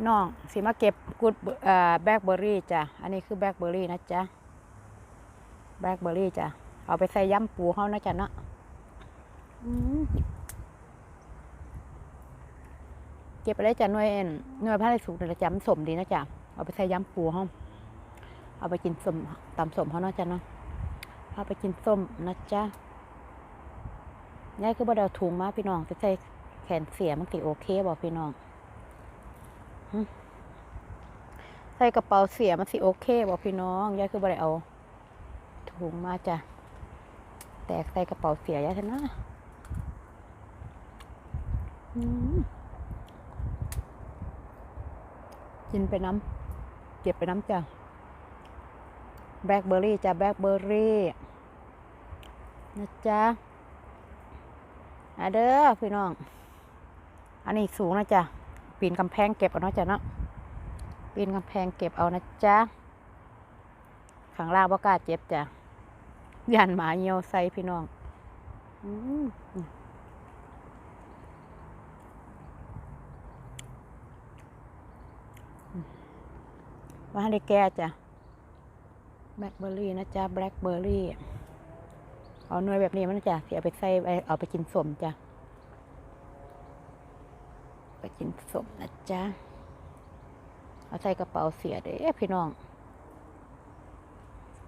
พี่น้องสิมาเก็บกุดแบล็คเบอร์รี่จ้ะ อันนี้คือแบล็คเบอร์รี่นะจ๊ะ แบล็คเบอร์รี่จ้ะ เอาไปใส่ย่ำปูเขานะจ๊ะเนาะเก็บไปเลยจ้ะหน่วยเอ็นหน่วยพระในสุกเนี่ยจ้ะมันสมดีนะจ๊ะ เอาไปใส่ย่ำปูเขาเอาไปกินสมตำสมเขานาะจ๊ะเนาะเอาไปกินส้มนะจ๊ะยายคือบ่ดาถุงมาพี่น้องจะใส่แขนเสียมันติโอเคบ่พี่น้อง ใส่กระเป๋าเสียมันสิโอเคบ่พี่น้องยายคือบ่ได้เอาถุงมาจ้ะแตกใส่กระเป๋าเสียยายเถอะนะกินไปน้ำเก็บไปน้ำจ้ะแบล็คเบอร์รี่จ้ะแบล็คเบอร์รี่นะจ๊ะอะเด้อพี่น้อง อันนี้สูงนะจ๊ะ ปีนกำแพงเก็บเอาเนาะจ๊ะเนาะปีนกำแพงเก็บเอานะจ๊ะข้างล่างบ่กล้าเจ็บจ้ะยันหมาเหี่ยวใส่พี่น้องอืมว่าให้ได้แก่จ้ะแบล็คเบอร์รี่นะจ๊ะแบล็คเบอร์รี่เอาหน่วยแบบนี้มันนะจ้ะที่เอาไปใส่เอาไปกินสมจ้ะ ไปกินสมนะจ๊ะ เอาใส่กระเป๋าเสียเด้พี่น้อง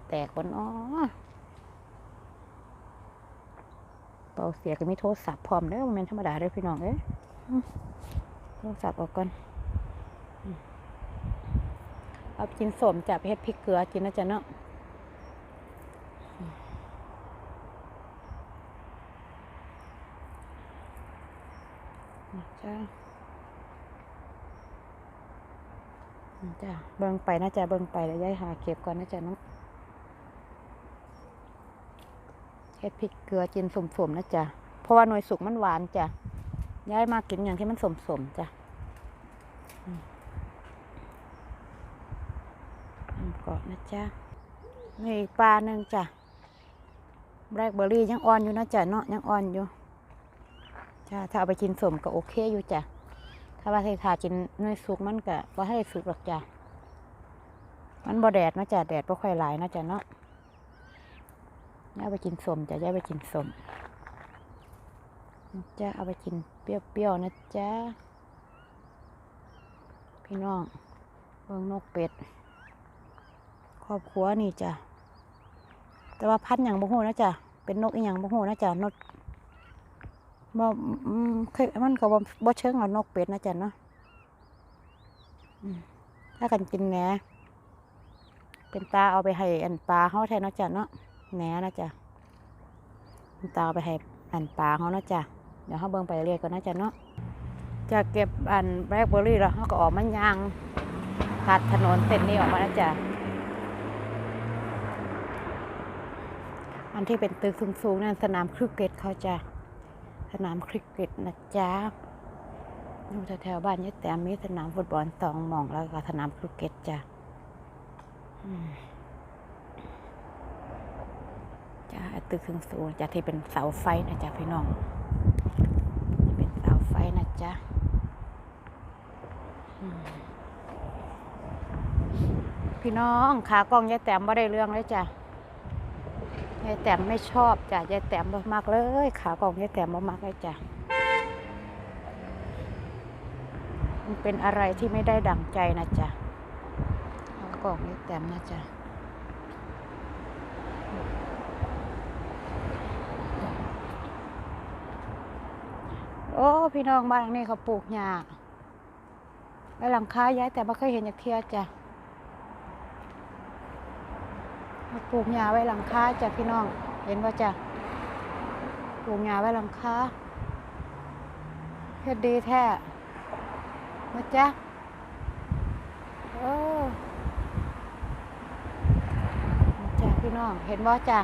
แตกบนอ้อกระเป๋าเสียก็มีโทรศัพท์พร้อมเด้อมันเป็นธรรมดาเด้อพี่น้องเอ้ยโทรศัพท์ออกก่อนเอาไปกินสมจ้ะไปเฮ็ดพริกเกลือกินนะจ๊ะเนาะจ้า จ้าเบิ่งไปนะจ๊ะเบิ่งไปแล้วย้ายหาเก็บก่อนนะจ๊ะน้องเฮ็ดพริกเกลือกินสมๆนะจ๊ะเพราะว่าหน่วยสุกมันหวานจ้ะย้ายมากินอย่างที่มันสมๆจ้ะอืมอืมก่อนนะจ๊ะนี่อีกปลาหนึ่งจ้ะแบล็คเบอร์รี่ยังอ่อนอยู่นะจ๊ะเนาะยังอ่อนอยู่จ้าถ้าเอาไปกินสมก็โอเคอยู่จ้ะ ถ้าว่าให้ทากินเนยสุกมันก็ว่าให้สุกหรอกจ้ะมันบ่แดดนะจ้ะแดดบ่ค่อยหลายนะจ้ะเนาะย่าไปกินสมจ้ะย่าไปกินสมจ้าเอาไปกินเปรี้ยวๆนะจ้าพี่น้องเบิ่งนกเป็ด ครอบครัวนี่จ้ะแต่ว่าพันธุ์หยังบ่ฮู้นะจ้ะเป็นนกอีหยังบ่ฮู้นะจ้ะนก บ่อืมเคยมันก็บ่บ่เชิงเอานกเป็ดนะจ๊ะเนาะถ้ากันกินแหนเป็นตาเอาไปให้อันปลาเฮาแทนนะจ๊ะเนาะแหนนะจ๊ะเป็นตาเอาไปให้อันปลาเฮานะจ๊ะเดี๋ยวเฮาเบิ่งไปเรื่อยก่อนนะจ๊ะเนาะจะเก็บอันแบล็คเบอร์รี่แล้วเฮาก็ออกมันยางตัดถนนเส้นนี้ออกมานะจ๊ะอันที่เป็นตึกสูงๆนั่นสนามคริกเก็ตเขาจ้ะ สนามคริกเก็ตนะจ๊ะอยู่แถวๆบ้านยายแต้มมีสนามฟุตบอลสองหม่องแล้วก็สนามคริกเก็ตจ้ะจ้าตึกสูงๆจ้ะที่เป็นเสาไฟนะจ๊ะพี่น้องเป็นเสาไฟนะจ๊ะพี่น้องขากล้องยายแต้มบ่ได้เรื่องเลยจ้ะายแต้มไม่ชอบจ้ะยายแต้มบ่มักเลยขากองยายแต้มบ่มักเลยจ้ะมันเป็นอะไรที่ไม่ได้ดั่งใจนะจ๊ะขากองยายแต้มนะจ๊ะโอ้พี่น้องบ้านหลังนี้เขาปลูกหญ้าไว้หลังคายายแต่ไม่เคยเห็นจากเทียจ้ะเขา ปลูกหญ้าไว้หลังคาจ้ะพี่น้อง เห็นว่าจ้ะปลูกหญ้าไว้หลังคาเฮ็ดดีแท้นะจ๊ะเออจ้ะพี่น้อง เห็นว่าจ้ะ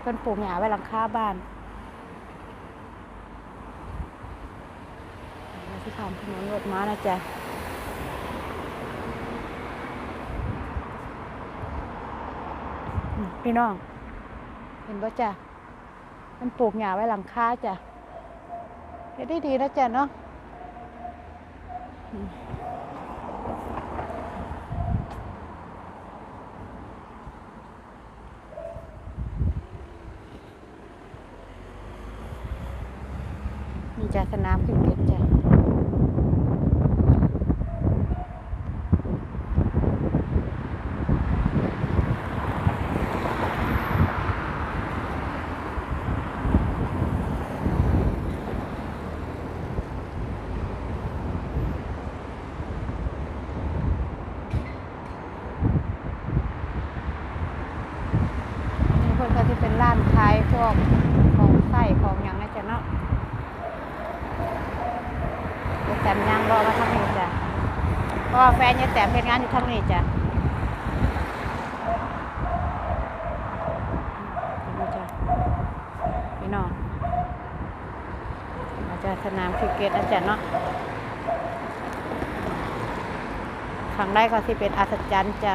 เพิ่นปลูกหญ้าไว้หลังคาบ้านเราที่ทำถนนรถม้านะจ๊ะ พี่น้อง เห็นปะจ้ะ มันปลูกหญ้าไว้หลังคาจ้ะเห็นดีดีนะจ้ะเนาะมีจ้ะสนามขึ้นเก็บจ้ะ เป็นร้พวกของใส่ของยังนะจ๊ะเนาะแต้มย่างรอมาทางนี้จ้ะเพราะว่าแฟนยายแต้มเฮ็ดงานอยู่ทางนี้จ้ะนี่จ้ะพี่น้องอาจารย์สนามคริกเก็ตนะจ๊ะเนาะข้างในก็ที่เป็นอัศจรรย์จ้ะ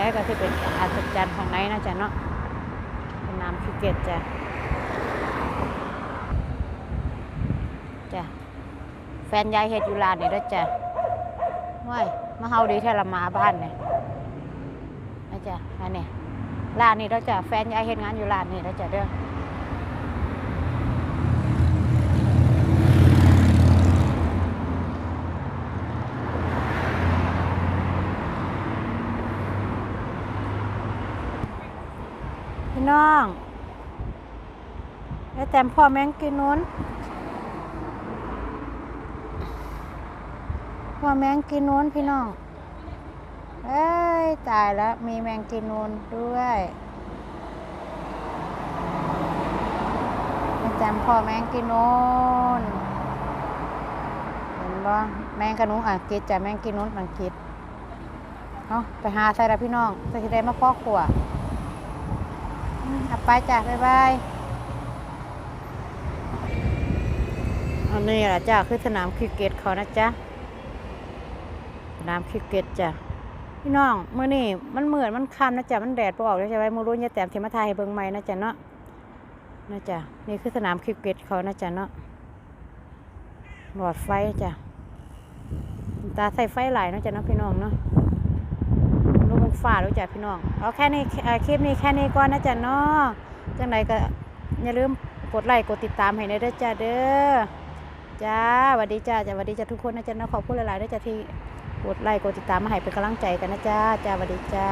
ย้ายก็ที่เป็นอัศจรรย์ข้างในนะจ๊ะเนาะเป็นน้ำคริกเก็ตจ้ะจ้ะแฟนยายเห็ดอยู่ลานนี่ด้วจ้ะว้ายมาเฮาดีแท้ละมาบ้านเนี่ยนะจ๊ะอันนี้ลานนี่ด้วจ้ะแฟนยายเห็ดงานอยู่ลานนี่ด้วจ้ะเด้อ พี่น้องไอ้แต้มพ่อแมงกินนู้นพ่อแมงกินนู้นพี่น้องเอ้ยตายแล้วมีแมงกินนูนด้วยมาจำพ่อแมงกินนูนเห็นบ่แมงกระนุงอังกฤษจ้ะแมงกินนูนอังกฤษเอาไปหาใส่ละพี่น้องใส่ได้มาพ่อขวอืมเอาไปจ้ะบ๊ายบายอันนี้แหละจ้ะคือสนามคริกเก็ตเขานะจ๊ะสนามคริกเก็ตจ้ะพี่น้องเมื้อนี้มันเหมือนมันค่ำนะจ๊ะมันแดดบออกเลยใช่ไหมมื้รุ่นยาแต้มสิมาถ่ายเบิงใหม่นะจ๊ะเนาะนะจ๊ะนี่คือสนามคริกเก็ตเขานะจ๊ะเนาะหลอดไฟจ้ะตาใส่ไฟหลายนะจ๊ะเนาะพี่น้องเนาะ ฟ้าด้วยจ้ะพี่น้อง เอาแค่นี้คลิปนี้แค่นี้ก่อนนะจ๊ะเนาะจังไรก็อย่าลืมกดไลค์กดติดตามให้ในด้อจ้ะเด้อจ้าสวัสดีจ้าจ้าสวัสดีจ้าทุกคนนะจ๊ะเนาะขอบคุณหลายๆด้วยจ้ะที่กดไลค์กดติดตามมาให้เป็นกำลังใจกันนะจ้าจ้าสวัสดีจ้า